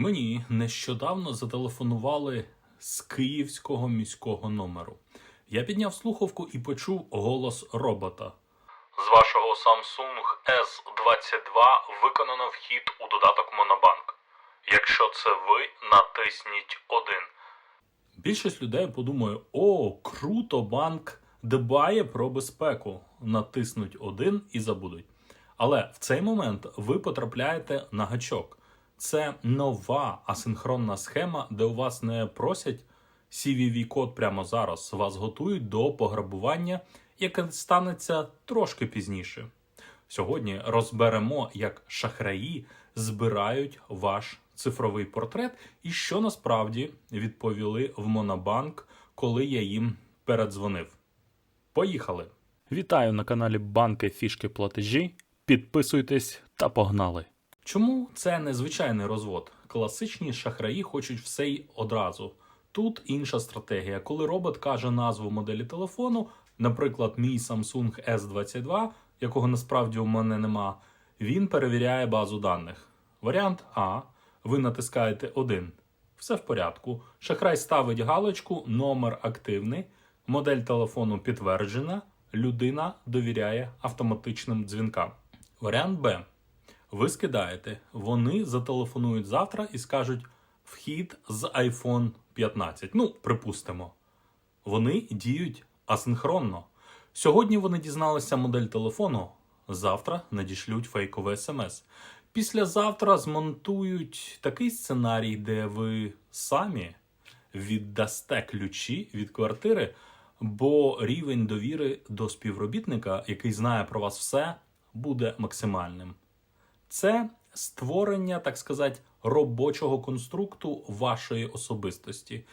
Мені нещодавно зателефонували з київського міського номеру. Я підняв слухавку і почув голос робота. З вашого Samsung S22 виконано вхід у додаток Монобанк. Якщо це ви, натисніть 1. Більшість людей подумає: о, круто, банк дбає про безпеку. Натиснуть один і забудуть. Але в цей момент ви потрапляєте на гачок. Це нова асинхронна схема, де у вас не просять CVV-код прямо зараз. Вас готують до пограбування, яке станеться трошки пізніше. Сьогодні розберемо, як шахраї збирають ваш цифровий портрет і що насправді відповіли в Монобанк, коли я їм передзвонив. Поїхали! Вітаю на каналі Банки Фішки Платежі. Підписуйтесь та погнали! Чому це незвичайний розвод? Класичні шахраї хочуть все й одразу. Тут інша стратегія. Коли робот каже назву моделі телефону, наприклад, мій Samsung S22, якого насправді у мене нема, він перевіряє базу даних. Варіант А. Ви натискаєте 1. Все в порядку. Шахрай ставить галочку, номер активний, модель телефону підтверджена, людина довіряє автоматичним дзвінкам. Варіант Б. Ви скидаєте, вони зателефонують завтра і скажуть вхід з iPhone 15. Ну, припустимо. Вони діють асинхронно. Сьогодні вони дізналися модель телефону, завтра надішлють фейкове смс. Післязавтра змонтують такий сценарій, де ви самі віддасте ключі від квартири, бо рівень довіри до співробітника, який знає про вас все, буде максимальним. Це створення, так сказати, робочого конструкту вашої особистості.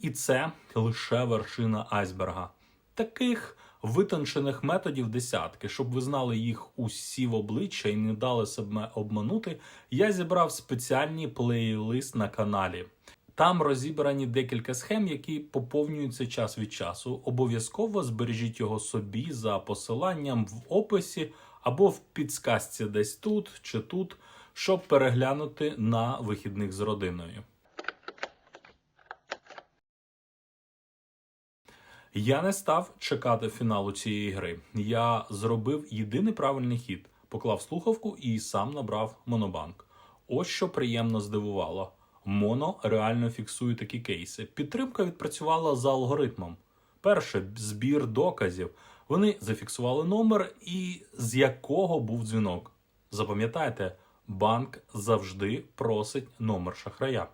І це лише вершина айсберга. Таких витончених методів десятки, щоб ви знали їх усі в обличчя і не дали себе обманути, я зібрав спеціальний плейлист на каналі. Там розібрані декілька схем, які поповнюються час від часу. Обов'язково збережіть його собі за посиланням в описі або в підсказці десь тут чи тут, щоб переглянути на вихідних з родиною. Я не став чекати фіналу цієї гри. Я зробив єдиний правильний хід, поклав слухавку і сам набрав монобанк. Ось що приємно здивувало. Моно реально фіксує такі кейси. Підтримка відпрацювала за алгоритмом. Перше збір доказів. Вони зафіксували номер і з якого був дзвінок. Запам'ятайте, банк завжди просить номер шахрая.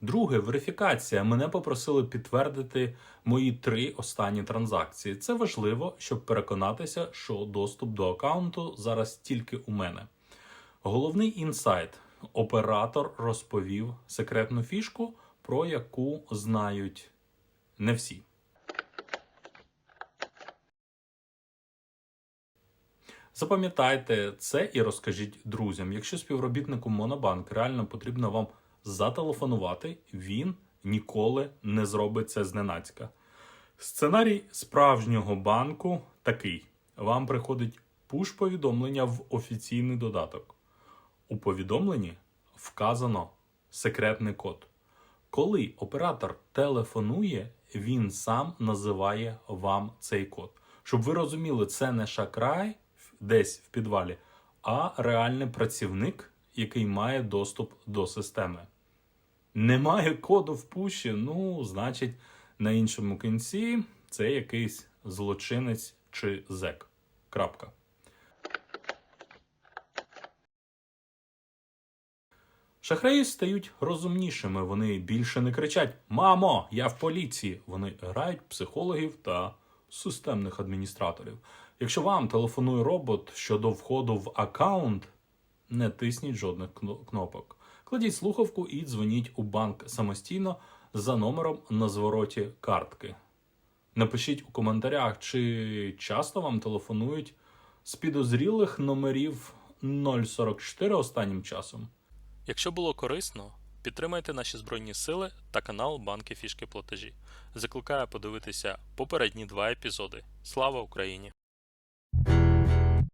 Друге, верифікація. Мене попросили підтвердити мої три останні транзакції. Це важливо, щоб переконатися, що доступ до аккаунту зараз тільки у мене. Головний інсайт: оператор розповів секретну фішку, про яку знають не всі. Запам'ятайте це і розкажіть друзям. Якщо співробітнику Монобанк реально потрібно вам зателефонувати, він ніколи не зробить це зненацька. Сценарій справжнього банку такий: вам приходить пуш-повідомлення в офіційний додаток. У повідомленні вказано секретний код. Коли оператор телефонує, він сам називає вам цей код. Щоб ви розуміли, це не шакрай десь в підвалі, а реальний працівник, який має доступ до системи. Немає коду в пуші, ну, значить, на іншому кінці це якийсь злочинець чи зек. Крапка. Шахраї стають розумнішими. Вони більше не кричать Мамо, я в поліції. Вони грають психологів та системних адміністраторів. Якщо вам телефонує робот щодо входу в аккаунт, не тисніть жодних кнопок. Кладіть слухавку і дзвоніть у банк самостійно за номером на звороті картки. Напишіть у коментарях, чи часто вам телефонують з підозрілих номерів 044 останнім часом. Якщо було корисно, підтримайте наші збройні сили та канал Банки Фішки Платежі. Закликаю подивитися попередні два епізоди. Слава Україні! thank you